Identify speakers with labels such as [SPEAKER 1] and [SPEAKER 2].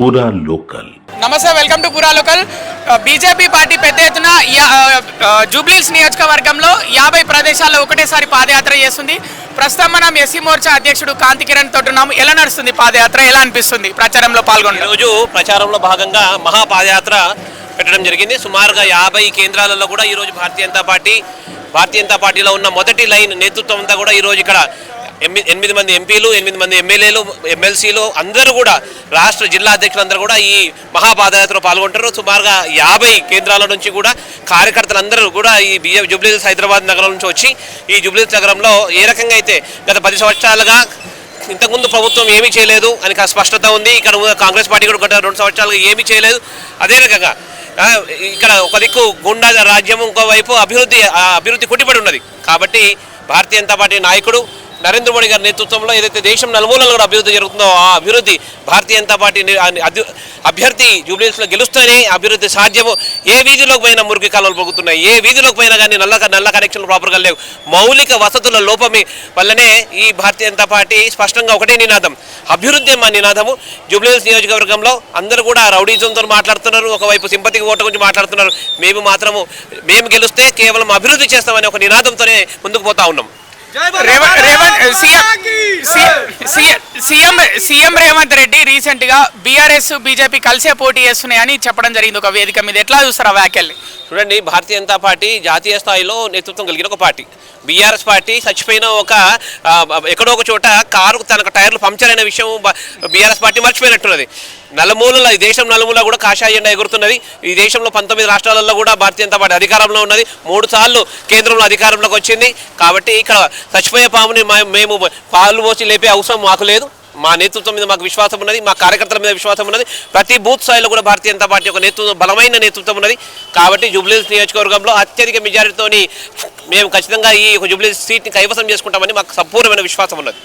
[SPEAKER 1] పూరా లోకల్
[SPEAKER 2] నమస్తే welcome to Pura local BJP party పెద్ద ఎత్తున యా- ఆ, జూబ్లీస్ నియోజకవర్గంలో యాభై ప్రదేశాల్లో ఒకటేసారి పాదయాత్ర చేస్తుంది. ప్రస్తుతం మనం ఎస్సీ మోర్చా అధ్యక్షుడు కాంతి కిరణ్ తోటి ఉన్నాము. ఎలా నడుస్తుంది పాదయాత్ర? ఎలా అనిపిస్తుంది ప్రచారంలో పాల్గొనడం?
[SPEAKER 3] ఈరోజు ప్రచారంలో భాగంగా మహాపాదయాత్ర పెట్టడం జరిగింది. సుమారుగా యాభై కేంద్రాలలో కూడా ఈరోజు భారతీయ జనతా పార్టీ భారతీయ జనతా పార్టీలో ఉన్న మొదటి లైన్ నేతృత్వం అంతా కూడా ఈరోజు ఇక్కడ ఎనిమిది మంది ఎంపీలు ఎనిమిది మంది ఎమ్మెల్యేలు ఎమ్మెల్సీలు అందరూ కూడా రాష్ట్ర జిల్లా అధ్యక్షులు అందరూ కూడా ఈ మహాపాదయాత్రలో పాల్గొంటారు. సుమారుగా యాభై కేంద్రాల నుంచి కూడా కార్యకర్తలందరూ కూడా ఈ బిఎఫ్ జూబ్లీహిల్స్ హైదరాబాద్ నగరం నుంచి వచ్చి ఈ జూబ్లీహిల్స్ నగరంలో ఏ రకంగా అయితే గత పది సంవత్సరాలుగా ఇంతకుముందు ప్రభుత్వం ఏమీ చేయలేదు అని స్పష్టత ఉంది. ఇక్కడ కాంగ్రెస్ పార్టీ కూడా గత రెండు సంవత్సరాలుగా ఏమీ చేయలేదు. అదే రకంగా ఇక్కడ ఒక దిక్కు గుండా రాజ్యం ఇంకోవైపు అభివృద్ధి అభివృద్ధి కుట్టిపడి ఉన్నది. కాబట్టి భారతీయ జనతా పార్టీ నాయకుడు నరేంద్ర మోడీ గారి నేతృత్వంలో ఏదైతే దేశం నలుమూలలో కూడా అభివృద్ధి జరుగుతుందో ఆ అభివృద్ధి భారతీయ జనతా పార్టీ అభ్యర్థి జూబ్లీస్లో గెలుస్తేనే అభివృద్ధి సాధ్యము. ఏ వీధిలోకి పోయినా మురికి కాలువలు పొగుతున్నాయి. ఏ వీధిలోకి పోయినా కానీ నల్ల నల్ల కనెక్షన్లు ప్రాపర్గా లేవు. మౌలిక వసతుల లోపమే వల్లనే ఈ భారతీయ జనతా పార్టీ స్పష్టంగా ఒకటే నినాదం. అభివృద్ధి మా నినాదము. జూబ్లీహిల్స్ నియోజకవర్గంలో అందరూ కూడా రౌడీజంతో మాట్లాడుతున్నారు. ఒకవైపు సింపతికి ఓటు గురించి మాట్లాడుతున్నారు. మేము మాత్రము మేము గెలిస్తే కేవలం అభివృద్ధి చేస్తామనే ఒక నినాదంతోనే ముందుకు పోతా ఉన్నాం.
[SPEAKER 2] సీఎం రేవంత్ రెడ్డి రీసెంట్గా బీఆర్ఎస్ బీజేపీ కలిసే పోటీ చేస్తున్నాయని చెప్పడం జరిగింది ఒక వేదిక మీద. ఎట్లా చూస్తారు ఆ వ్యాఖ్యల్ని?
[SPEAKER 3] చూడండి భారతీయ జనతా పార్టీ జాతీయ స్థాయిలో నేతృత్వం కలిగిన ఒక పార్టీ. బీఆర్ఎస్ పార్టీ చచ్చిపోయిన ఒక ఎక్కడో ఒక చోట కారు తనకు టైర్లు పంక్చర్ అయిన విషయం బీఆర్ఎస్ పార్టీ మర్చిపోయినట్టున్నది. నలుమూలల ఈ దేశం నలుమూల కూడా కాషాయ జెండా ఎగురుతున్నది ఈ దేశంలో పంతొమ్మిది రాష్ట్రాలలో కూడా భారతీయ జనతా పార్టీ అధికారంలో ఉన్నది. మూడు సార్లు కేంద్రంలో అధికారంలోకి వచ్చింది. కాబట్టి ఇక్కడ చచ్చిపోయే పాముని మేము పాలు పోసి లేపే అవసరం మాకు లేదు. మా నేతృత్వం మీద మాకు విశ్వాసం ఉన్నది. మా కార్యకర్తల మీద విశ్వాసం ఉన్నది. ప్రతి బూత్ స్థాయిలో కూడా భారతీయ జనతా పార్టీ ఒక నేతృత్వం బలమైన నేతృత్వం ఉన్నది. కాబట్టి జూబ్లీహిల్స్ నియోజకవర్గంలో అత్యధిక మెజారిటీతోని మేము ఖచ్చితంగా ఈ జూబ్లీహిల్స్ సీట్ని కైవసం చేసుకుంటామని మాకు సంపూర్ణమైన విశ్వాసం ఉన్నది.